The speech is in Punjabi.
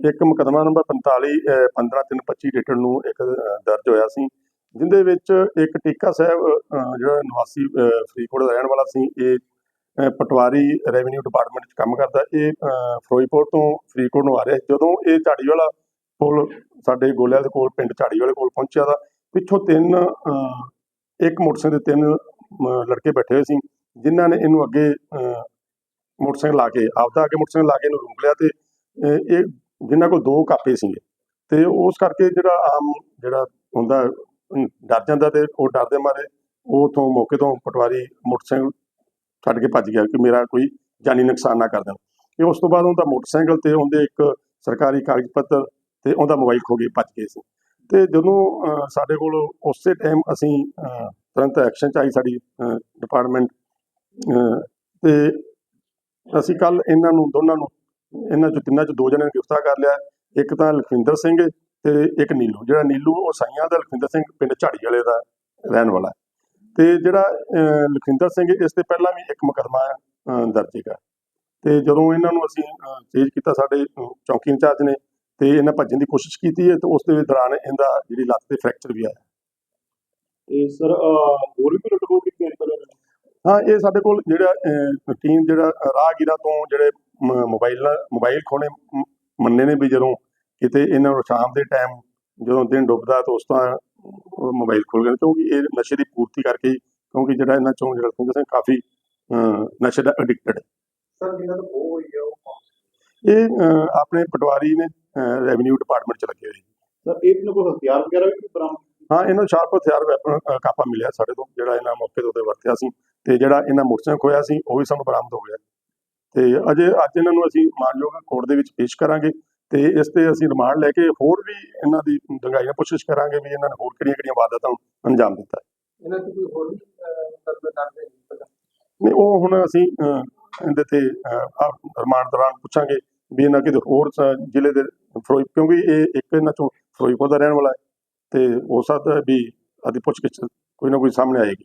ਇੱਕ ਮੁਕਦਮਾ ਨੰਬਰ 45 15325 ਡੇਟਡ ਨੂੰ ਇੱਕ ਦਰਜ ਹੋਇਆ ਸੀ ਜਿੰਦੇ ਵਿੱਚ ਇੱਕ ਟੀਕਾ ਸਾਹਿਬ ਜਿਹੜਾ ਨਿਵਾਸੀ ਫਰੀਦਕੋਟ ਦਾ ਰਹਿਣ ਵਾਲਾ ਸੀ ਇਹ ਪਟਵਾਰੀ ਰੈਵਨਿਊ ਡਿਪਾਰਟਮੈਂਟ 'ਚ ਕੰਮ ਕਰਦਾ ਇਹ ਅ, ਫਿਰੋਜ਼ਪੁਰ ਤੋਂ ਫਰੀਦਕੋਟ ਨੂੰ ਆ ਰਿਹਾ ਜਦੋਂ ਇਹ ਝਾੜੀ ਵਾਲਾ ਕੋਲ ਸਾਡੇ ਗੋਲਿਆਂ ਦੇ ਕੋਲ ਪਿੰਡ ਝਾੜੀ ਵਾਲੇ ਕੋਲ ਪਹੁੰਚਿਆ ਤਾਂ ਪਿੱਛੋਂ ਤਿੰਨ ਇੱਕ ਮੋਟਰਸਾਈਕਲ ਤੇ ਤਿੰਨ ਲੜਕੇ ਬੈਠੇ ਹੋਏ ਸੀ ਜਿਨ੍ਹਾਂ ਨੇ ਇਹਨੂੰ ਅੱਗੇ ਮੋਟਰਸਾਈਕਲ ਲਾ ਕੇ ਆਪਦਾ ਅੱਗੇ ਮੋਟਰਸਾਈਕਲ ਲਾ ਕੇ ਇਹਨੂੰ ਰੋਕ ਲਿਆ ਤੇ ਇਹ ਜਿਨ੍ਹਾਂ ਕੋਲ ਦੋ ਕਾਪੇ ਸੀਗੇ। ਤੇ ਉਸ ਕਰਕੇ ਜਿਹੜਾ ਆਮ ਜਿਹੜਾ ਹੁੰਦਾ ਡਰ ਜਾਂਦਾ ਤੇ ਉਹ ਡਰਦੇ ਮਾਰੇ। ਉਹ ਉਥੋਂ ਮੌਕੇ ਤੋਂ ਪਟਵਾਰੀ ਮੋਟਰਸਾਈਕਲ ਛੱਡ ਕੇ ਭੱਜ ਗਿਆ ਕਿ ਮੇਰਾ ਕੋਈ ਜਾਨੀ ਨੁਕਸਾਨ ਨਾ ਕਰ ਦੇਣ। ਇਹ ਉਸ ਤੋਂ ਬਾਅਦ ਉਹਦਾ ਮੋਟਰਸਾਈਕਲ ਤੇ ਉਹਦੇ ਇੱਕ ਸਰਕਾਰੀ ਕਾਗਜ਼ ਪੱਤਰ ਤੇ ਉਹਦਾ ਮੋਬਾਈਲ ਖੋ ਗਏ ਭੱਜ ਗਏ ਸੀ। ਤੇ ਜਦੋਂ ਸਾਡੇ ਕੋਲ ਉਸੇ ਟਾਈਮ ਅਸੀਂ ਤੁਰੰਤ ਐਕਸ਼ਨ ਚ ਆਈ ਸਾਡੀ ਡਿਪਾਰਟਮੈਂਟ ਤੇ ਅਸੀਂ ਕੱਲ ਇਹਨਾਂ ਨੂੰ, ਦੋਨਾਂ ਨੂੰ ਇਹਨਾਂ ਚ ਤਿੰਨਾਂ ਚ ਦੋ ਜਣਿਆਂ ਨੂੰ ਗ੍ਰਿਫਤਾਰ ਕਰ ਲਿਆ। ਇੱਕ ਤਾਂ ਲਖਵਿੰਦਰ ਸਿੰਘ ਤੇ ਇੱਕ ਨੀਲੂ। ਜਿਹੜਾ ਨੀਲੂ ਉਹ ਸਾਈਆਂ ਦਾ ਲਖਵਿੰਦਰ ਸਿੰਘ ਪਿੰਡ ਝਾੜੀ ਵਾਲੇ ਦਾ ਰਹਿਣ ਵਾਲਾ। ਤੇ ਜਿਹੜਾ ਲਖਵਿੰਦਰ ਸਿੰਘ ਇਸ ਤੇ ਪਹਿਲਾਂ ਵੀ ਇੱਕ ਮੁਕਦਮਾ ਦਰਜ ਹੈਗਾ। ਤੇ ਜਦੋਂ ਇਹਨਾਂ ਨੂੰ ਅਸੀਂ ਚੇਂਜ ਕੀਤਾ ਸਾਡੇ ਚੌਕੀ ਇੰਚਾਰਜ ਨੇ ਤੇ ਇਹਨਾਂ ਭੱਜਣ ਦੀ ਕੋਸ਼ਿਸ਼ ਕੀਤੀ ਹੈ ਤੇ ਉਸ ਦੇ ਦੌਰਾਨ ਇਹਦਾ ਜਿਹੜੀ ਲੱਤ ਤੇ ਫ੍ਰੈਕਚਰ ਵੀ ਆਇਆ। ਇਹ ਸਰ ਹੋਰ ਵੀ ਕੀਤੀ ਹੈ ਪਹਿਲਾਂ? ਹਾਂ ਇਹ ਸਾਡੇ ਕੋਲ ਜਿਹੜਾ ਟੀਮ ਜਿਹੜਾ ਰਾਹਗੀਰਾਂ ਤੋਂ ਜਿਹੜੇ ਮੋਬਾਈਲ ਮੋਬਾਈਲ ਖੋਣੇ ਮੰਨੇ ਨੇ ਵੀ ਜਦੋਂ ਕਿਤੇ ਇਹਨਾਂ ਨੂੰ ਸ਼ਾਮ ਦੇ ਟਾਈਮ ਜਦੋਂ ਦਿਨ ਡੁੱਬਦਾ ਤਾਂ ਉਸ ਤਾਂ ਮੋਬਾਈਲ ਖੋਲ ਗਏ ਕਿਉਂਕਿ ਇਹ ਨਸ਼ੇ ਦੀ ਪੂਰਤੀ ਕਰਕੇ ਕਿਉਂਕਿ ਜਿਹੜਾ ਇਹਨਾਂ ਚੋਂ ਜਿਹੜਾ ਸਿੰਘ ਸਿੰਘ ਕਾਫੀ ਨਸ਼ੇ ਦਾ ਐਡਿਕਟਡ ਸਰ ਜਿਹਨਾਂ ਤੋਂ ਉਹ ਹੋਈ ਹੈ ਉਹ ਇਹ ਆਪਣੇ ਪਟਵਾਰੀ ਨੇ ਰੈਵਨਿਊ ਡਿਪਾਰਟਮੈਂਟ ਚ ਲੱਗੇ ਹੋਏ। ਸਰ ਇਹ ਨੂੰ ਕੋਈ ਹਥਿਆਰ ਵਗੈਰਾ ਵੀ ਬਰਾਮਦ ਹਾਂ ਇਹਨਾਂ ਨੂੰ ਸ਼ਾਰਪ ਹਥਿਆਰ ਵੈਪਨ ਕਾਪਾ ਮਿਲਿਆ ਸਾਡੇ ਤੋਂ ਜਿਹੜਾ ਇਹਨਾਂ ਮੌਕੇ ਉੱਤੇ ਵਰਤਿਆ ਸੀ। ਤੇ ਜਿਹੜਾ ਇਹਨਾਂ ਮੋਟਰਸਾਈਕਲ ਖੋਇਆ ਸੀ ਉਹ ਵੀ ਸਾਨੂੰ ਬਰਾਮਦ ਹੋ ਗਿਆ। ਤੇ ਅਜੇ ਅੱਜ ਇਹਨਾਂ ਨੂੰ ਅਸੀਂ ਮਾਨਯੋਗ ਕੋਰਟ ਦੇ ਵਿੱਚ ਪੇਸ਼ ਕਰਾਂਗੇ ਤੇ ਇਸ ਤੇ ਅਸੀਂ ਰਿਮਾਂਡ ਲੈ ਕੇ ਹੋਰ ਵੀ ਇਹਨਾਂ ਦੀ ਡੂੰਘਾਈ ਨਾਲ ਕੋਸ਼ਿਸ਼ ਕਰਾਂਗੇ ਵੀ ਇਹਨਾਂ ਨੇ ਹੋਰ ਕਿਹੜੀਆਂ ਕਿਹੜੀਆਂ ਵਾਰਦਾਤਾਂ ਅੰਜਾਮ ਦਿੱਤਾ ਹੈ। ਇਹਨਾਂ ਦੀ ਕੋਈ ਹੋਰ ਵੀ ਕਰਦਾ ਕਰਦੇ ਨਹੀਂ ਉਹ ਹੁਣ ਅਸੀਂ ਇਹਦੇ ਤੇ ਰਿਮਾਂਡ ਦੌਰਾਨ ਪੁੱਛਾਂਗੇ ਵੀ ਇਹਨਾਂ ਕਿਤੇ ਹੋਰ ਜ਼ਿਲ੍ਹੇ ਦੇ ਫਿਰੋਜ਼ ਕਿਉਂਕਿ ਇਹ ਇੱਕ ਇਹਨਾਂ ਚੋਂ ਫਿਰੋਜ਼ਪੁਰ ਦਾ ਰਹਿਣ ਵਾਲਾ ਹੈ ਤੇ ਹੋ ਸਕਦਾ ਹੈ ਵੀ ਆਦੀ ਪੁੱਛ ਗਿੱਛ ਕੋਈ ਨਾ ਕੋਈ ਸਾਹਮਣੇ ਆਏਗੀ